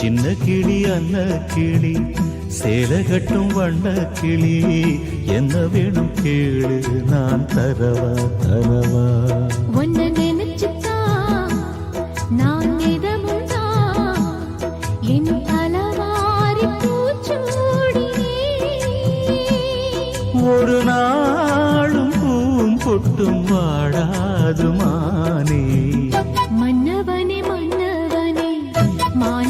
சின்ன கிளி அன்ன கிளி சேலை கட்டும் வண்ண கிளி என்ன வேணும் கேளு நான் தரவா தரவா. ஒன்ன நினைச்சுட்டா நான் நிதமுண்டா என் அலவாரி பூச்சூடி. ஒரு நாளும் பூம் பொட்டும் வாடாது மானே மன்னவனே மன்னவனே மான